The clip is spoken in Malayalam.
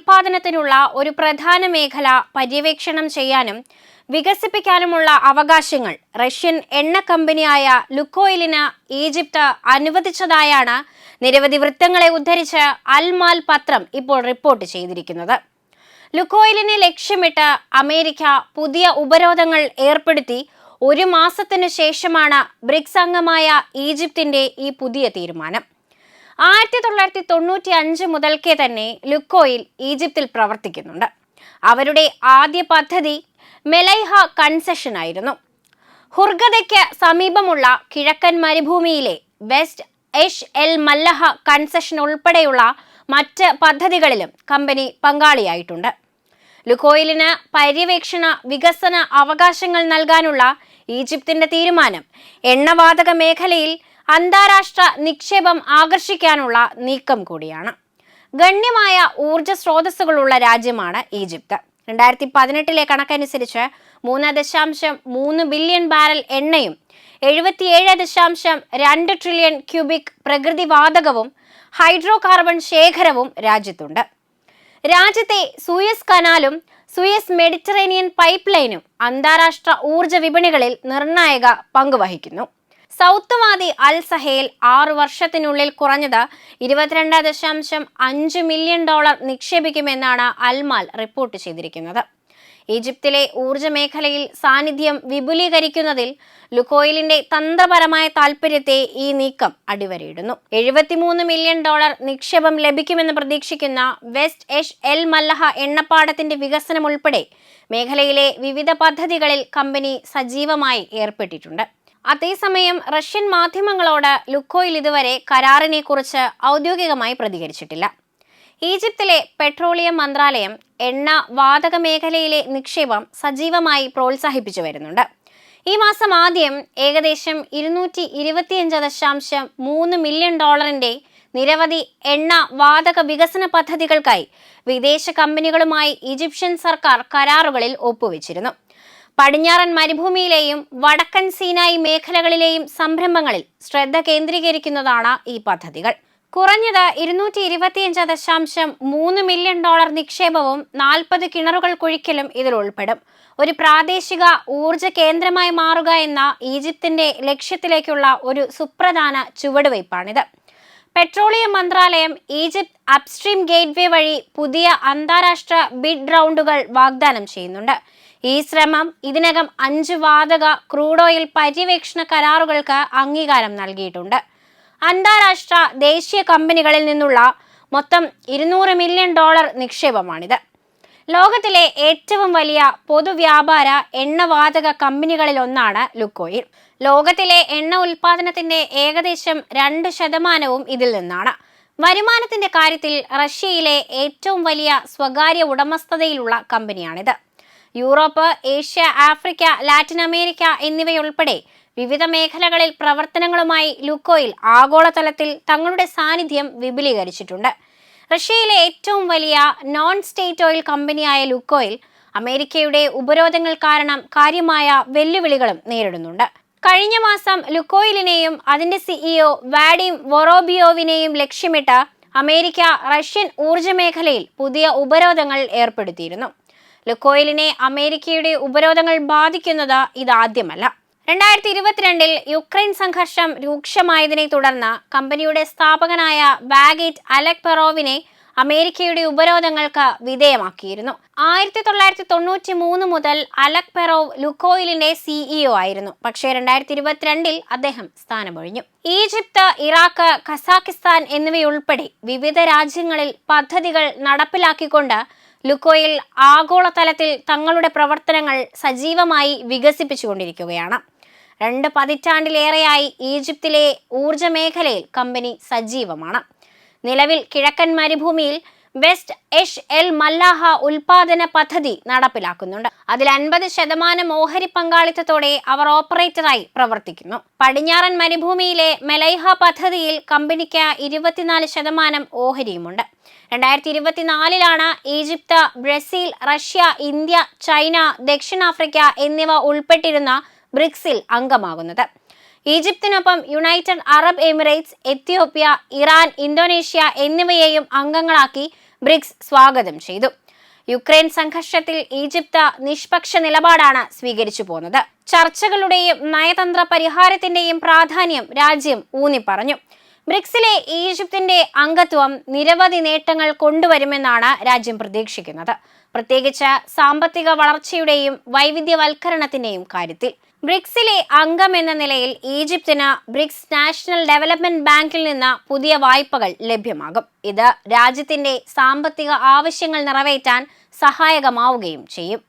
ഉൽപാദനത്തിനുള്ള ഒരു പ്രധാന മേഖല പര്യവേക്ഷണം ചെയ്യാനും വികസിപ്പിക്കാനുമുള്ള അവകാശങ്ങൾ റഷ്യൻ എണ്ണ കമ്പനിയായ ലുക്കോയിലിന് ഈജിപ്ത് അനുവദിച്ചതായാണ് നിരവധി വൃത്തങ്ങളെ ഉദ്ധരിച്ച് അൽമാൽ പത്രം ഇപ്പോൾ റിപ്പോർട്ട് ചെയ്തിരിക്കുന്നത്. ലുക്കോയിലിനെ ലക്ഷ്യമിട്ട് അമേരിക്ക പുതിയ ഉപരോധങ്ങൾ ഏർപ്പെടുത്തി ഒരു മാസത്തിനു ശേഷമാണ് ബ്രിക്സ് അംഗമായ ഈജിപ്തിന്റെ ഈ പുതിയ തീരുമാനം. ആയിരത്തി തൊള്ളായിരത്തി തൊണ്ണൂറ്റി അഞ്ച് മുതൽക്കേ തന്നെ ലുക്കോയിൽ ഈജിപ്തിൽ പ്രവർത്തിക്കുന്നുണ്ട്. അവരുടെ ആദ്യ പദ്ധതി മെലൈഹ കൺസെഷൻ ആയിരുന്നു. ഹുർഗദയ്ക്ക് സമീപമുള്ള കിഴക്കൻ മരുഭൂമിയിലെ west Esh El Mallaha concession ഉൾപ്പെടെയുള്ള മറ്റ് പദ്ധതികളിലും കമ്പനി പങ്കാളിയായിട്ടുണ്ട്. ലുക്കോയിലിന് പര്യവേക്ഷണ വികസന അവകാശങ്ങൾ നൽകാനുള്ള ഈജിപ്തിന്റെ തീരുമാനം എണ്ണവാതക മേഖലയിൽ അന്താരാഷ്ട്ര നിക്ഷേപം ആകർഷിക്കാനുള്ള നീക്കം കൂടിയാണ്. ഗണ്യമായ ഊർജ സ്രോതസ്സുകളുള്ള രാജ്യമാണ് ഈജിപ്ത്. രണ്ടായിരത്തി പതിനെട്ടിലെ കണക്കനുസരിച്ച് മൂന്ന് ദശാംശം മൂന്ന് ബില്യൺ ബാരൽ എണ്ണയും എഴുപത്തിയേഴ് ദശാംശം രണ്ട് ട്രില്യൺ ക്യൂബിക് പ്രകൃതിവാതകവും ഹൈഡ്രോ കാർബൺ ശേഖരവും രാജ്യത്തുണ്ട്. രാജ്യത്തെ സൂയസ് കനാലും സൂയസ് മെഡിറ്ററേനിയൻ പൈപ്പ് ലൈനും അന്താരാഷ്ട്ര ഊർജ വിപണികളിൽ നിർണായക പങ്കുവഹിക്കുന്നു സൗത്ത് വാദി അൽ സഹേൽ ആറു വർഷത്തിനുള്ളിൽ കുറഞ്ഞത് ഇരുപത്തിരണ്ട് ദശാംശം അഞ്ച് മില്യൺ ഡോളർ നിക്ഷേപിക്കുമെന്നാണ് അൽമാൽ റിപ്പോർട്ട് ചെയ്തിരിക്കുന്നത്. ഈജിപ്തിലെ ഊർജ മേഖലയിൽ സാന്നിധ്യം വിപുലീകരിക്കുന്നതിൽ ലുക്കോയിലിന്റെ തന്ത്രപരമായ താൽപര്യത്തെ ഈ നീക്കം അടിവരയിടുന്നു. എഴുപത്തിമൂന്ന് മില്യൺ ഡോളർ നിക്ഷേപം ലഭിക്കുമെന്ന് പ്രതീക്ഷിക്കുന്ന വെസ്റ്റ് എഷ് എൽ മല്ലഹ എണ്ണപ്പാടത്തിന്റെ വികസനം ഉൾപ്പെടെ മേഖലയിലെ വിവിധ പദ്ധതികളിൽ കമ്പനി സജീവമായി ഏർപ്പെട്ടിട്ടുണ്ട്. അതേസമയം റഷ്യൻ മാധ്യമങ്ങളോട് ലുക്കോയിൽ ഇതുവരെ കരാറിനെ കുറിച്ച് ഔദ്യോഗികമായി പ്രതികരിച്ചിട്ടില്ല. ഈജിപ്തിലെ പെട്രോളിയം മന്ത്രാലയം എണ്ണ വാതക മേഖലയിലെ നിക്ഷേപം സജീവമായി പ്രോത്സാഹിപ്പിച്ചു വരുന്നുണ്ട്. ഈ മാസം ആദ്യം ഏകദേശം ഇരുന്നൂറ്റി ഇരുപത്തിയഞ്ച് ദശാംശം മൂന്ന് മില്യൺ ഡോളറിന്റെ നിരവധി എണ്ണ വാതക വികസന പദ്ധതികൾക്കായി വിദേശ കമ്പനികളുമായി ഈജിപ്ഷ്യൻ സർക്കാർ കരാറുകളിൽ ഒപ്പുവെച്ചിരുന്നു. പടിഞ്ഞാറൻ മരുഭൂമിയിലെയും വടക്കൻ സീനായി മേഖലകളിലെയും സംരംഭങ്ങളിൽ ശ്രദ്ധ കേന്ദ്രീകരിക്കുന്നതാണ് ഈ പദ്ധതികൾ. കുറഞ്ഞത് ഇരുന്നൂറ്റി ഇരുപത്തിയഞ്ച് ദശാംശം മൂന്ന് മില്യൺ ഡോളർ നിക്ഷേപവും നാൽപ്പത് കിണറുകൾ കുഴിക്കലും ഇതിൽ ഉൾപ്പെടും. ഒരു പ്രാദേശിക ഊർജ കേന്ദ്രമായി മാറുക എന്ന ഈജിപ്തിന്റെ ലക്ഷ്യത്തിലേക്കുള്ള ഒരു സുപ്രധാന ചുവടുവയ്പ്പാണിത് പെട്രോളിയം മന്ത്രാലയം ഈജിപ്ത് അപ്സ്ട്രീം ഗേറ്റ്വേ വഴി പുതിയ അന്താരാഷ്ട്ര ബിഡ് റൗണ്ടുകൾ വാഗ്ദാനം ചെയ്യുന്നുണ്ട്. ഈ ശ്രമം ഇതിനകം അഞ്ച് വാതക ക്രൂഡ് ഓയിൽ പര്യവേക്ഷണ കരാറുകൾക്ക് അംഗീകാരം നൽകിയിട്ടുണ്ട്. അന്താരാഷ്ട്ര ദേശീയ കമ്പനികളിൽ നിന്നുള്ള മൊത്തം ഇരുന്നൂറ് മില്യൺ ഡോളർ നിക്ഷേപമാണിത്. ലോകത്തിലെ ഏറ്റവും വലിയ പൊതുവ്യാപാര എണ്ണവാതക കമ്പനികളിൽ ഒന്നാണ് ലുക്കോയിൽ. ലോകത്തിലെ എണ്ണ ഉൽപാദനത്തിന്റെ ഏകദേശം രണ്ട് ശതമാനവും ഇതിൽ നിന്നാണ്. വരുമാനത്തിന്റെ കാര്യത്തിൽ റഷ്യയിലെ ഏറ്റവും വലിയ സ്വകാര്യ ഉടമസ്ഥതയിലുള്ള കമ്പനിയാണിത്. Europe Asia Africa Latin America എന്നിവയുൾപ്പെടെ വിവിധ മേഖലകളിൽ പ്രവർത്തനങ്ങളുമായി ലുക്കോയിൽ ആഗോളതലത്തിൽ തങ്ങളുടെ സാന്നിധ്യം വിപുലീകരിച്ചിട്ടുണ്ട്. റഷ്യയിലെ ഏറ്റവും വലിയ നോൺ സ്റ്റേറ്റ് ഓയിൽ കമ്പനിയായ ലുക്കോയിൽ അമേരിക്കയുടെ ഉപരോധങ്ങൾ കാരണം കാര്യമായ വെല്ലുവിളികളും നേരിടുന്നുണ്ട്. കഴിഞ്ഞ മാസം ലുക്കോയിലിനെയും അതിന്റെ സിഇഒ വാഡിം വൊറോബിയോവിനെയും ലക്ഷ്യമിട്ട് അമേരിക്ക റഷ്യൻ ഊർജ മേഖലയിൽ പുതിയ ഉപരോധങ്ങൾ ഏർപ്പെടുത്തിയിരുന്നു. ലുക്കോയിലിനെ അമേരിക്കയുടെ ഉപരോധങ്ങൾ ബാധിക്കുന്നത് ഇതാദ്യമല്ല. രണ്ടായിരത്തി ഇരുപത്തിരണ്ടിൽ യുക്രൈൻ സംഘർഷം രൂക്ഷമായതിനെ തുടർന്ന് കമ്പനിയുടെ സ്ഥാപകനായ വാഗേറ്റ് അലക് പെറോവിനെ അമേരിക്കയുടെ ഉപരോധങ്ങൾക്ക് വിധേയമാക്കിയിരുന്നു. ആയിരത്തി തൊള്ളായിരത്തി തൊണ്ണൂറ്റി മൂന്ന് മുതൽ അലക് പെറോവ് ലുക്കോയിലിന്റെ സിഇഒ ആയിരുന്നു. പക്ഷേ രണ്ടായിരത്തി ഇരുപത്തിരണ്ടിൽ അദ്ദേഹം സ്ഥാനമൊഴിഞ്ഞു. ഈജിപ്ത് ഇറാഖ് കസാക്കിസ്ഥാൻ എന്നിവയുൾപ്പെടെ വിവിധ രാജ്യങ്ങളിൽ പദ്ധതികൾ നടപ്പിലാക്കിക്കൊണ്ട് ലുക്കോയിൽ ആഗോളതലത്തിൽ തങ്ങളുടെ പ്രവർത്തനങ്ങൾ സജീവമായി വികസിപ്പിച്ചുകൊണ്ടിരിക്കുകയാണ്. രണ്ട് പതിറ്റാണ്ടിലേറെയായി ഈജിപ്തിലെ ഊർജ മേഖലയിൽ കമ്പനി സജീവമാണ്. നിലവിൽ കിഴക്കൻ മരുഭൂമിയിൽ വെസ്റ്റ് എഷ് എൽ മല്ലാഹ ഉൽപാദന പദ്ധതി നടപ്പിലാക്കുന്നുണ്ട്. അതിൽ അൻപത് ശതമാനം ഓഹരി പങ്കാളിത്തത്തോടെ അവർ ഓപ്പറേറ്ററായി പ്രവർത്തിക്കുന്നു. പടിഞ്ഞാറൻ മരുഭൂമിയിലെ മെലൈഹ പദ്ധതിയിൽ കമ്പനിക്ക് ഇരുപത്തിനാല് ശതമാനം ഓഹരിയുമുണ്ട്. രണ്ടായിരത്തി ഇരുപത്തിനാലിലാണ് Egypt Brazil Russia India China ദക്ഷിണാഫ്രിക്ക എന്നിവ ഉൾപ്പെട്ടിരുന്ന ബ്രിക്സിൽ അംഗമാകുന്നത്. ഈജിപ്തിനൊപ്പം United Arab Emirates Ethiopia Iran Indonesia എന്നിവയെയും അംഗങ്ങളാക്കി ബ്രിക്സ് സ്വാഗതം ചെയ്തു. യുക്രൈൻ സംഘർഷത്തിൽ ഈജിപ്ത് നിഷ്പക്ഷ നിലപാടാണ് സ്വീകരിച്ചു പോന്നത്. ചർച്ചകളുടെയും നയതന്ത്ര പരിഹാരത്തിന്റെയും പ്രാധാന്യം രാജ്യം ഊന്നിപ്പറഞ്ഞു. ബ്രിക്സിലെ ഈജിപ്തിന്റെ അംഗത്വം നിരവധി നേട്ടങ്ങൾ കൊണ്ടുവരുമെന്നാണ് രാജ്യം പ്രതീക്ഷിക്കുന്നത്. പ്രത്യേകിച്ച് സാമ്പത്തിക വളർച്ചയുടെയും വൈവിധ്യവൽക്കരണത്തിന്റെയും കാര്യത്തിൽ. ബ്രിക്സിലെ അംഗം എന്ന നിലയിൽ ഈജിപ്തിന് ബ്രിക്സ് നാഷണൽ ഡെവലപ്മെന്റ് ബാങ്കിൽ നിന്ന് പുതിയ വായ്പകൾ ലഭ്യമാകും. ഇത് രാജ്യത്തിന്റെ സാമ്പത്തിക ആവശ്യങ്ങൾ നിറവേറ്റാൻ സഹായകമാവുകയും ചെയ്യും.